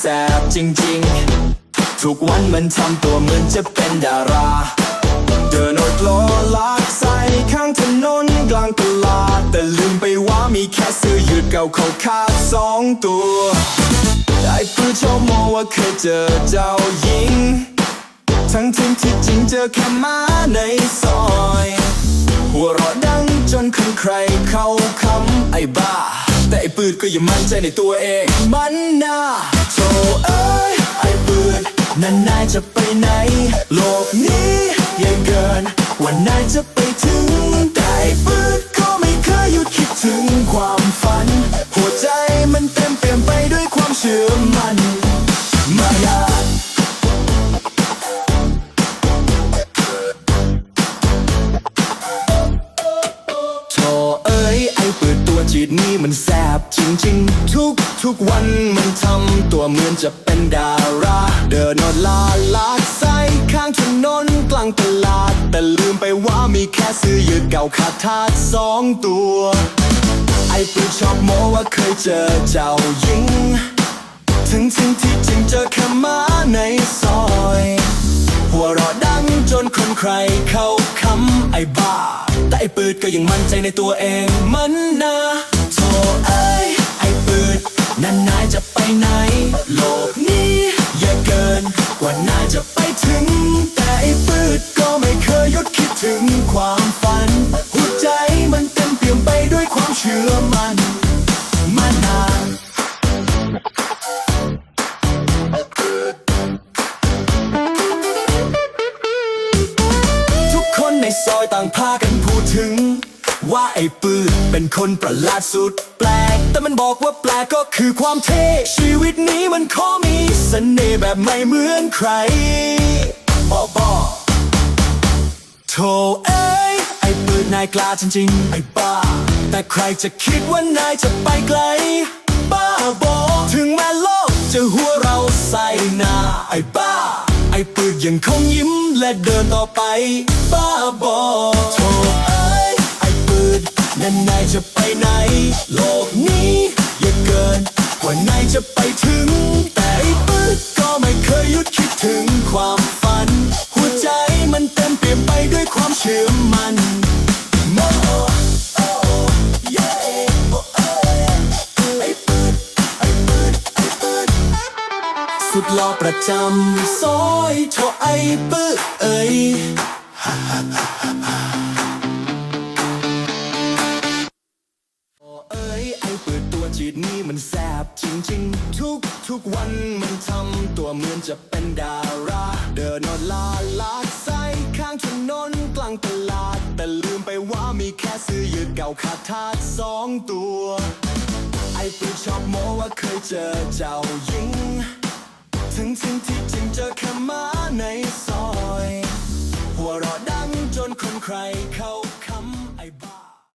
แทบจริงๆ ทุกวันมันทำตัวเหมือนจะเป็นดารา เดินอดโลลากใส่ข้างถนนกลางตลาด แต่ลืมไปว่ามีแค่เสื้อยืดเก่าเขาขาดสองตัว ได้ปืนชอบมองว่าเคยเจอเจ้าหญิง ทั้งที่ที่จริงเจอแค่มาในซอย หัวเราะดังจนคนใครเข้าคำไอ้บ้า ปืนก็ยังมั่นใจในตัวเอง มันน่าโธ่เอ้ยไอ้ปืนนานนายจะไปไหน โลกนี้ยังเกิน วันนายจะไปถึงแต่ไอ้ปืนก็ไม่เคยหยุดคิดถึงความฝัน หัวใจมันเต็มเปี่ยมไปด้วยความเชื่อมั่น จริงทุกทุกวันมันทำตัวเหมือนจะเป็นดารา เดินนอนลาลาดใส่ข้างถนนกลางตลาด แต่ลืมไปว่ามีแค่เสื้อยืดเก่าขาดทาดสองตัว ไอ้ปืนชอบโมว่าเคยเจอเจ้าหญิง ถึงถึงที่จริงเจอแค่ม้าในซอย หัวราะดังจนคนใครเข้าคำไอ้บ้า แต่ไอ้ปืดก็ยังมั่นใจในตัวเองมันนะโธ่เอ้ยไอ้ปื นานนายจะไปไหน โลกนี้อย่าเกิน กว่านายจะไปถึง แต่ไอ้ปืดก็ไม่เคยหยุดคิดถึงความฝัน หัวใจมันเต็มเปี่ยมไปด้วยความเชื่อมัน ว่าไอ้ปืนเป็นคนประหลาดสุดแปลก แต่มันบอกว่าแปลกก็คือความเท่ ชีวิตนี้มันขอมีเสน่ห์แบบไม่เหมือนใครบอบอโธเอ้ยไอ้ปืนนายกล้าจริงๆ ไอ้บ้า แต่ใครจะคิดว่านายจะไปไกล บ้าบอถึงแม้โลกจะหัวเราใส่หน้าไอ้บ้า ไอ้ปืนยังคงยิ้มและเดินต่อไป บ้าบอโธ่เอ นนั่นนายจะไปไหน โลกนี้ย่าเกิน กว่านายจะไปถึง แต่ไอ้ปืนก็ไม่เคยหยุดคิดถึงความฝัน หัวใจมันเต็มเปี่ยมไปด้วยความเชื่อมันโมโอ้เย่โอ้เอ้ยไอ้ปืนไอ้ปืนไอ้ปืนสุดหล่อประจำซอยทไอ้ปื้อเอ้ยันแสบจริงๆ ทุกทุกวันมันทำตัวเหมือนจะเป็นดารา เดินนอนลาลาดไซข้างถนนกลางตลาด แต่ลืมไปว่ามีแค่ซื้อยืดเก่าขาดทาดสองตัว ไอ้ปีชอบโมว่าเคยเจอเจ้าหญิง ถึงถึงที่จริงเจอแค่มาในซ